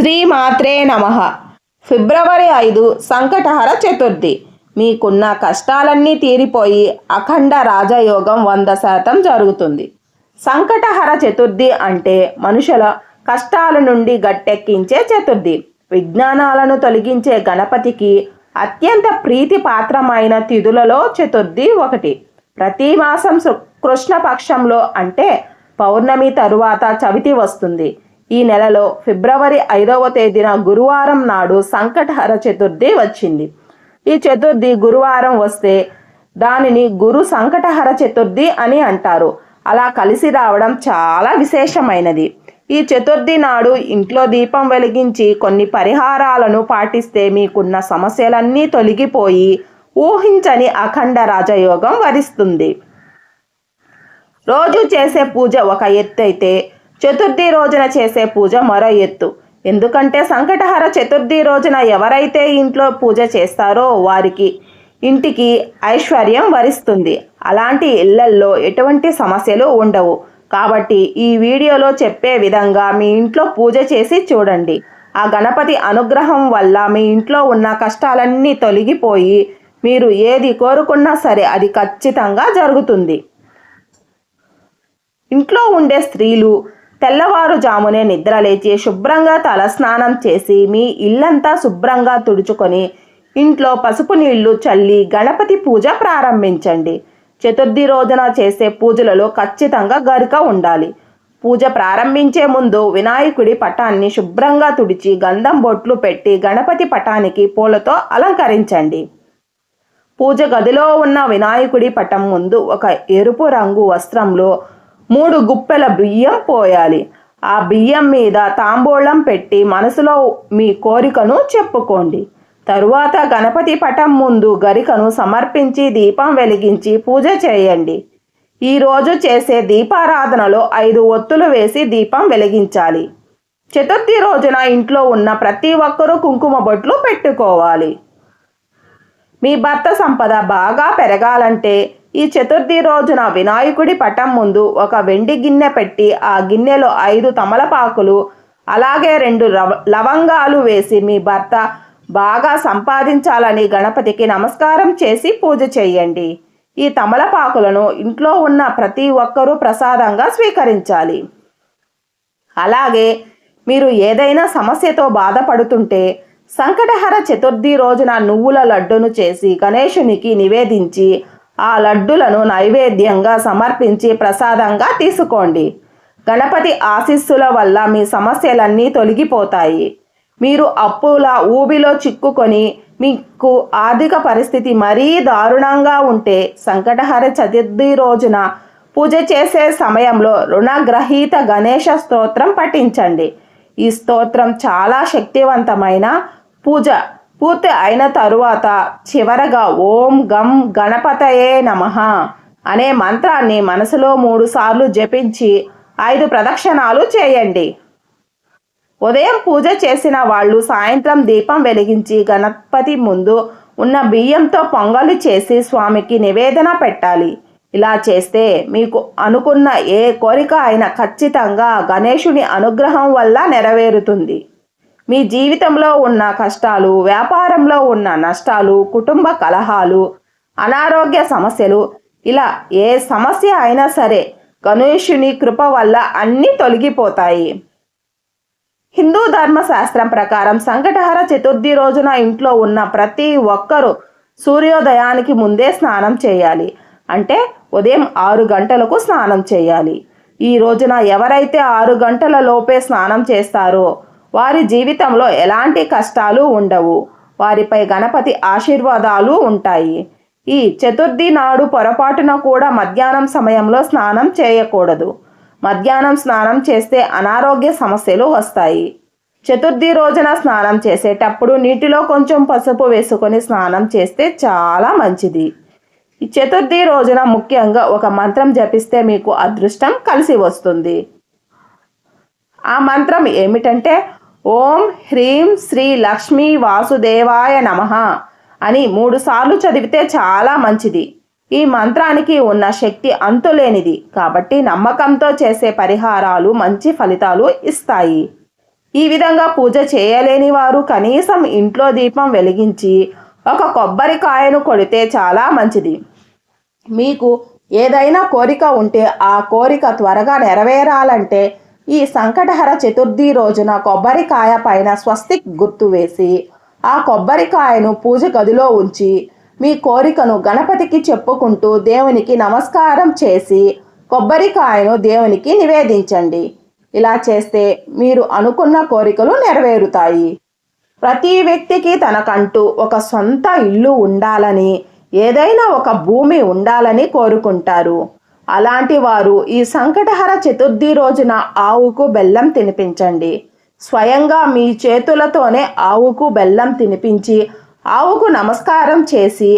శ్రీమాత్రే నమ. ఫిబ్రవరి ఐదు సంకటహర చతుర్థి. మీకున్న కష్టాలన్నీ తీరిపోయి అఖండ రాజయోగం వంద శాతం జరుగుతుంది. సంకటహర చతుర్థి అంటే మనుషుల కష్టాల నుండి గట్టెక్కించే చతుర్థి. విజ్ఞానాలను తొలగించే గణపతికి అత్యంత ప్రీతిపాత్రమైన తిథులలో చతుర్థి ఒకటి. ప్రతి మాసం కృష్ణపక్షంలో అంటే పౌర్ణమి తరువాత చవితి వస్తుంది. ఈ నెలలో ఫిబ్రవరి ఐదవ తేదీన గురువారం నాడు సంకటహర చతుర్థి వచ్చింది. ఈ చతుర్థి గురువారం వస్తే దానిని గురు సంకటహర చతుర్థి అని అంటారు. అలా కలిసి రావడం చాలా విశేషమైనది. ఈ చతుర్థి నాడు ఇంట్లో దీపం వెలిగించి కొన్ని పరిహారాలను పాటిస్తే మీకున్న సమస్యలన్నీ తొలగిపోయి ఊహించని అఖండ రాజయోగం వరిస్తుంది. రోజు చేసే పూజ ఒక ఎత్తు అయితే చతుర్థి రోజున చేసే పూజ మరో ఎత్తు. ఎందుకంటే సంకటహర చతుర్థి రోజున ఎవరైతే ఇంట్లో పూజ చేస్తారో వారికి ఇంటికి ఐశ్వర్యం వరిస్తుంది. అలాంటి ఇళ్ళల్లో ఎటువంటి సమస్యలు ఉండవు. కాబట్టి ఈ వీడియోలో చెప్పే విధంగా మీ ఇంట్లో పూజ చేసి చూడండి. ఆ గణపతి అనుగ్రహం వల్ల మీ ఇంట్లో ఉన్న కష్టాలన్నీ తొలగిపోయి మీరు ఏది కోరుకున్నా సరే అది ఖచ్చితంగా జరుగుతుంది. ఇంట్లో ఉండే స్త్రీలు తెల్లవారుజామునే నిద్రలేచి శుభ్రంగా తలస్నానం చేసి మీ ఇల్లంతా శుభ్రంగా తుడుచుకొని ఇంట్లో పసుపు నీళ్ళు చల్లి గణపతి పూజ ప్రారంభించండి. చతుర్థి రోజున చేసే పూజలలో ఖచ్చితంగా గరిక ఉండాలి. పూజ ప్రారంభించే ముందు వినాయకుడి పటాన్ని శుభ్రంగా తుడిచి గంధం బొట్లు పెట్టి గణపతి పటానికి పూలతో అలంకరించండి. పూజ గదిలో ఉన్న వినాయకుడి పటం ముందు ఒక ఎరుపు రంగు వస్త్రంలో మూడు గుప్పెల బియ్యం పోయాలి. ఆ బియ్యం మీద తాంబూలం పెట్టి మనసులో మీ కోరికను చెప్పుకోండి. తరువాత గణపతి పటం ముందు గరికను సమర్పించి దీపం వెలిగించి పూజ చేయండి. ఈరోజు చేసే దీపారాధనలో ఐదు ఒత్తులు వేసి దీపం వెలిగించాలి. చతుర్థి రోజున ఇంట్లో ఉన్న ప్రతి ఒక్కరూ కుంకుమ బొట్లు పెట్టుకోవాలి. మీ భర్త సంపద బాగా పెరగాలంటే ఈ చతుర్థి రోజున వినాయకుడి పటం ముందు ఒక వెండి గిన్నె పెట్టి ఆ గిన్నెలో ఐదు తమలపాకులు అలాగే రెండు లవంగాలు వేసి మీ భర్త బాగా సంపాదించాలని గణపతికి నమస్కారం చేసి పూజ చేయండి. ఈ తమలపాకులను ఇంట్లో ఉన్న ప్రతి ఒక్కరూ ప్రసాదంగా స్వీకరించాలి. అలాగే మీరు ఏదైనా సమస్యతో బాధపడుతుంటే సంకటహర చతుర్థి రోజున నువ్వుల లడ్డును చేసి గణేశునికి నివేదించి ఆ లడ్డులను నైవేద్యంగా సమర్పించి ప్రసాదంగా తీసుకోండి. గణపతి ఆశీస్సుల వల్ల మీ సమస్యలన్నీ తొలగిపోతాయి. మీరు అప్పుల ఊబిలో చిక్కుకొని మీకు ఆర్థిక పరిస్థితి మరీ దారుణంగా ఉంటే సంకటహర చతుర్థి రోజున పూజ చేసే సమయంలో రుణగ్రహీత గణేష స్తోత్రం పఠించండి. ఈ స్తోత్రం చాలా శక్తివంతమైన పూజ పూర్తి అయిన తరువాత చివరగా ఓం గం గణపతయే నమః అనే మంత్రాన్ని మనసులో మూడు సార్లు జపించి ఐదు ప్రదక్షిణాలు చేయండి. ఉదయం పూజ చేసిన వాళ్ళు సాయంత్రం దీపం వెలిగించి గణపతి ముందు ఉన్న బియ్యంతో పొంగలి చేసి స్వామికి నివేదన పెట్టాలి. ఇలా చేస్తే మీకు అనుకున్న ఏ కోరిక అయినా ఖచ్చితంగా గణేషుని అనుగ్రహం వల్ల నెరవేరుతుంది. మీ జీవితంలో ఉన్న కష్టాలు వ్యాపారంలో ఉన్న నష్టాలు కుటుంబ కలహాలు అనారోగ్య సమస్యలు ఇలా ఏ సమస్య అయినా సరే గణేషుని కృప వల్ల అన్నీ తొలగిపోతాయి. హిందూ ధర్మశాస్త్రం ప్రకారం సంకటహర చతుర్థి రోజున ఇంట్లో ఉన్న ప్రతి ఒక్కరూ సూర్యోదయానికి ముందే స్నానం చేయాలి. అంటే ఉదయం ఆరు గంటలకు స్నానం చేయాలి. ఈ రోజున ఎవరైతే ఆరు గంటల లోపే స్నానం చేస్తారో వారి జీవితంలో ఎలాంటి కష్టాలు ఉండవు. వారిపై గణపతి ఆశీర్వాదాలు ఉంటాయి. ఈ చతుర్థి నాడు పొరపాటున కూడా మధ్యాహ్నం సమయంలో స్నానం చేయకూడదు. మధ్యాహ్నం స్నానం చేస్తే అనారోగ్య సమస్యలు వస్తాయి. చతుర్థి రోజున స్నానం చేసేటప్పుడు నీటిలో కొంచెం పసుపు వేసుకొని స్నానం చేస్తే చాలా మంచిది. ఈ చతుర్థి రోజున ముఖ్యంగా ఒక మంత్రం జపిస్తే మీకు అదృష్టం కలిసి వస్తుంది. ఆ మంత్రం ఏమిటంటే ఓం హ్రీం శ్రీ లక్ష్మీ వాసుదేవాయ నమః అని మూడు సార్లు చదివితే చాలా మంచిది. ఈ మంత్రానికి ఉన్న శక్తి అంతులేనిది. కాబట్టి నమ్మకంతో చేసే పరిహారాలు మంచి ఫలితాలు ఇస్తాయి. ఈ విధంగా పూజ చేయలేని వారు కనీసం ఇంట్లో దీపం వెలిగించి ఒక కొబ్బరికాయను కొడితే చాలా మంచిది. మీకు ఏదైనా కోరిక ఉంటే ఆ కోరిక త్వరగా నెరవేరాలంటే ఈ సంకటహర చతుర్థి రోజున కొబ్బరికాయ పైన స్వస్తిక్ గుర్తు వేసి ఆ కొబ్బరికాయను పూజ గదిలో ఉంచి మీ కోరికను గణపతికి చెప్పుకుంటూ దేవునికి నమస్కారం చేసి కొబ్బరికాయను దేవునికి నివేదించండి. ఇలా చేస్తే మీరు అనుకున్న కోరికలు నెరవేరుతాయి. ప్రతి వ్యక్తికి తనకంటూ ఒక సొంత ఇల్లు ఉండాలని ఏదైనా ఒక భూమి ఉండాలని కోరుకుంటారు. అలాంటి వారు ఈ సంకటహర చతుర్థి రోజున ఆవుకు బెల్లం తినిపించండి. స్వయంగా మీ చేతులతోనే ఆవుకు బెల్లం తినిపించి ఆవుకు నమస్కారం చేసి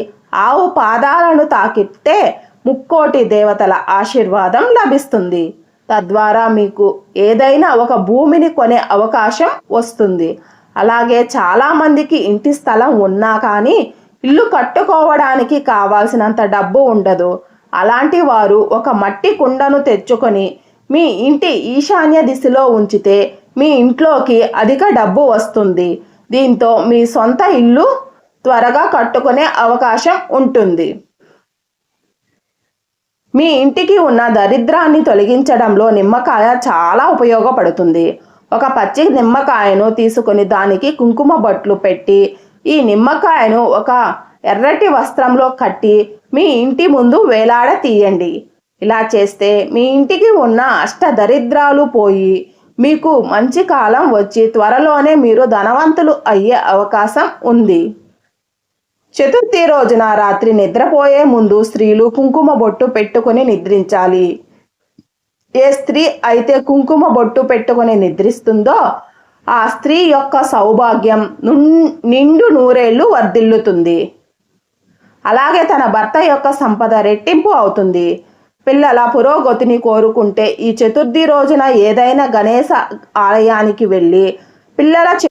ఆవు పాదాలను తాకితే ముక్కోటి దేవతల ఆశీర్వాదం లభిస్తుంది. తద్వారా మీకు ఏదైనా ఒక భూమిని కొనే అవకాశం వస్తుంది. అలాగే చాలామందికి ఇంటి స్థలం ఉన్నా కానీ ఇల్లు కట్టుకోవడానికి కావాల్సినంత డబ్బు ఉండదు. అలాంటి వారు ఒక మట్టి కుండను తెచ్చుకొని మీ ఇంటి ఈశాన్య దిశలో ఉంచితే మీ ఇంట్లోకి అధిక డబ్బు వస్తుంది. దీంతో మీ సొంత ఇల్లు త్వరగా కట్టుకునే అవకాశం ఉంటుంది. మీ ఇంటికి ఉన్న దరిద్రాన్ని తొలగించడంలో నిమ్మకాయ చాలా ఉపయోగపడుతుంది. ఒక పచ్చి నిమ్మకాయను తీసుకొని దానికి కుంకుమ బొట్లు పెట్టి ఈ నిమ్మకాయను ఒక ఎర్రటి వస్త్రంలో కట్టి మీ ఇంటి ముందు వేలాడ తీయండి. ఇలా చేస్తే మీ ఇంటికి ఉన్న అష్ట దరిద్రాలు పోయి మీకు మంచి కాలం వచ్చి త్వరలోనే మీరు ధనవంతులు అయ్యే అవకాశం ఉంది. చతుర్థి రోజున రాత్రి నిద్రపోయే ముందు స్త్రీలు కుంకుమ బొట్టు పెట్టుకుని నిద్రించాలి. ఏ స్త్రీ అయితే కుంకుమ బొట్టు పెట్టుకుని నిద్రిస్తుందో ఆ స్త్రీ యొక్క సౌభాగ్యం నిండు నూరేళ్ళు వర్ధిల్లుతుంది. అలాగే తన భర్త యొక్క సంపద రెట్టింపు అవుతుంది. పిల్లల పురోగతిని కోరుకుంటే ఈ చతుర్థి రోజున ఏదైనా గణేశ ఆలయానికి వెళ్ళి పిల్లల చే-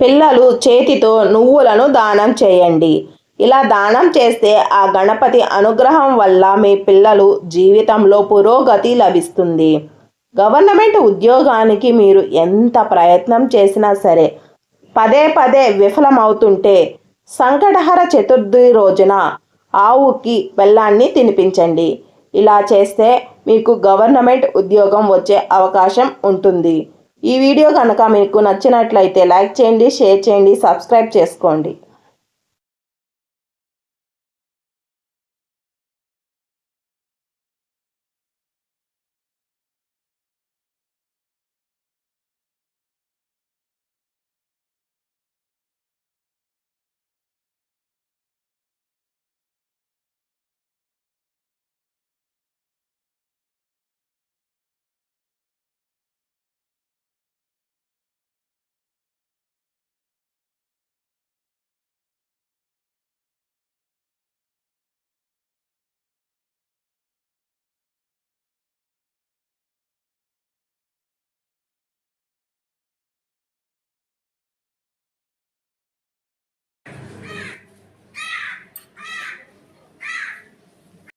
పిల్లలు చేతితో నువ్వులను దానం చేయండి. ఇలా దానం చేస్తే ఆ గణపతి అనుగ్రహం వల్ల మీ పిల్లలు జీవితంలో పురోగతి లభిస్తుంది. గవర్నమెంట్ ఉద్యోగానికి మీరు ఎంత ప్రయత్నం చేసినా సరే పదే పదే విఫలమవుతుంటే సంకటహర చతుర్థి రోజున ఆవుకి బెల్లాన్ని తినిపించండి. ఇలా చేస్తే మీకు గవర్నమెంట్ ఉద్యోగం వచ్చే అవకాశం ఉంటుంది. ఈ వీడియో కనుక మీకు నచ్చినట్లయితే లైక్ చేయండి షేర్ చేయండి సబ్స్క్రైబ్ చేసుకోండి.